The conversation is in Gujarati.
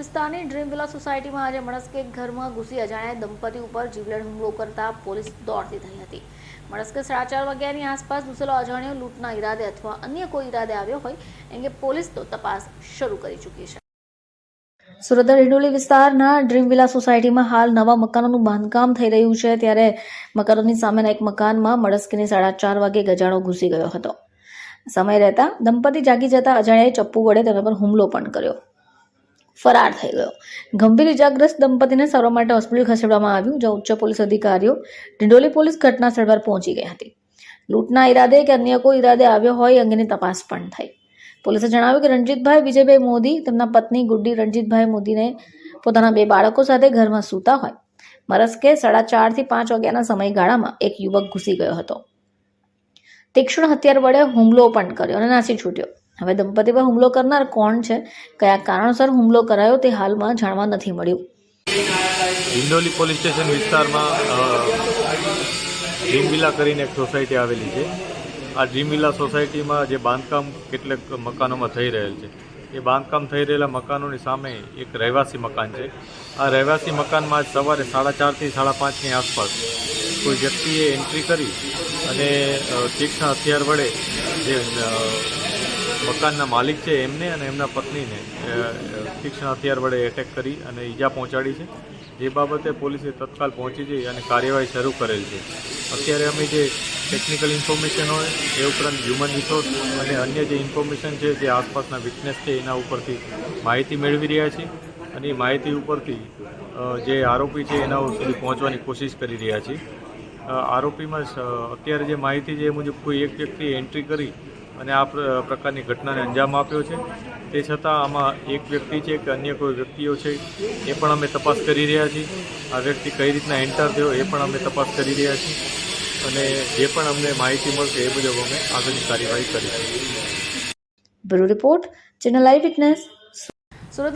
વિસ્તારની ડ્રીમ વિલા સોસાયટીમાં આજે મણસ્કે ઘરમાં ઘૂસી અજાણ્યા દંપતી ઉપર જીવલેણ હુમલો કરતા પોલીસ દોડતી થઈ હતી. મણસ્કે સાડા ચાર વાગ્યાની આસપાસ ઘૂસેલો અજાણ્યો લૂંટના ઈરાદે અથવા અન્ય કોઈ ઈરાદે આવ્યો હોય અંગે પોલીસ તો તપાસ શરૂ કરી ચૂકી છે. સુરતના રિંડોલી વિસ્તારના ડ્રીમ વિલા સોસાયટીમાં હાલ નવા મકાનોનું બાંધકામ થઈ રહ્યું છે, ત્યારે મકાનોની સામેના એક મકાનમાં મળસ્કીની સાડા ચાર વાગે ગજાણો ઘૂસી ગયો હતો. સમય રહેતા દંપતી જાગી જતા અજાણ્યાએ ચપ્પુ વડે તેના પર હુમલો પણ કર્યો. ફરાર થઈ ગયો. ગંભીર ઇજાગ્રસ્ત દંપતીને સારવાર માટે હોસ્પિટલ ખસેડવામાં આવ્યું, જ્યાં ઉચ્ચ પોલીસ અધિકારીઓ ડિંડોલી પોલીસ ઘટના સ્થળ પર પહોંચી ગઈ હતી. લૂંટના ઈરાદે કે અન્ય કોઈ ઈરાદે આવ્યો હોય અંગેની તપાસ પણ થઈ. પોલીસે જણાવ્યું કે રણજીતભાઈ, વિજયભાઈ મોદી તેમના પત્ની ગુડ્ડી રણજીતભાઈ મોદીને પોતાના બે બાળકો સાથે ઘરમાં સૂતા હોય. મરસ્કે સાડા ચારથી પાંચ વાગ્યાના સમયગાળામાં એક યુવક ઘૂસી ગયો હતો. તીક્ષ્ણ હથિયાર વડે હુમલો પણ કર્યો અને નાસી છૂટ્યો. હવે દંપતી પર હુમલો કરનાર કોણ છે? કયા કારણસર હુમલો કરાયો તે હાલમાં જાણવા નથી મળ્યું. હિંડોલી પોલીસ સ્ટેશન વિસ્તારમાં ડ્રીમવિલા કરીને એક સોસાયટી આવેલી છે. આ ડ્રીમવિલા સોસાયટીમાં જે બાંધકામ કેટલાક મકાનોમાં થઈ રહેલ છે. એ બાંધકામ થઈ રહેલા મકાનોની સામે એક રહેવાસી મકાન છે. આ રહેવાસી મકાનમાં આજ સવારે સાડા ચારથી સાડા પાંચની આસપાસ કોઈ વ્યક્તિએ એન્ટ્રી કરી અને તીક્ષ્ણ હથિયાર વડે જે મકાનના માલિક છે એમને અને એમના પત્નીને. તીક્ષ્ણ હથિયાર વડે એટેક કરી અને ઈજા પહોંચાડી છે. જે બાબતે પોલીસે તત્કાલ પહોંચી જઈ અને કાર્યવાહી શરૂ કરેલ છે. અત્યારે અમે જે ટેકનિકલ ઇન્ફોર્મેશન હોય એ ઉપરાંત હ્યુમન રિસોર્સ અને અન્ય જે ઇન્ફોર્મેશન છે જે આસપાસના વિટનેસ છે એના ઉપરથી માહિતી મેળવી રહ્યા છીએ. અને એ માહિતી ઉપરથી જે આરોપી છે એના સુધી પહોંચવાની કોશિશ કરી રહ્યા છીએ. આરોપીમાં અત્યારે જે માહિતી છે એ મુજબ કોઈ એક વ્યક્તિએ એન્ટ્રી કરી અને આ પ્ર- પ્રકારની ઘટનાને અંજામ આપ્યો છે. તે છતાં આમાં એક વ્યક્તિ છે કે અન્ય કોઈ વ્યક્તિઓ છે એ પણ અમે તપાસ કરી રહ્યા છીએ. આ વ્યક્તિ કઈ રીતના એન્ટર થયો એ પણ અમે તપાસ કરી રહ્યા છીએ. અને જે પણ અમને માહિતી મળશે એ મુજબ અમે આગળની કાર્યવાહી કરીશું. Bureau report channel live witness Surat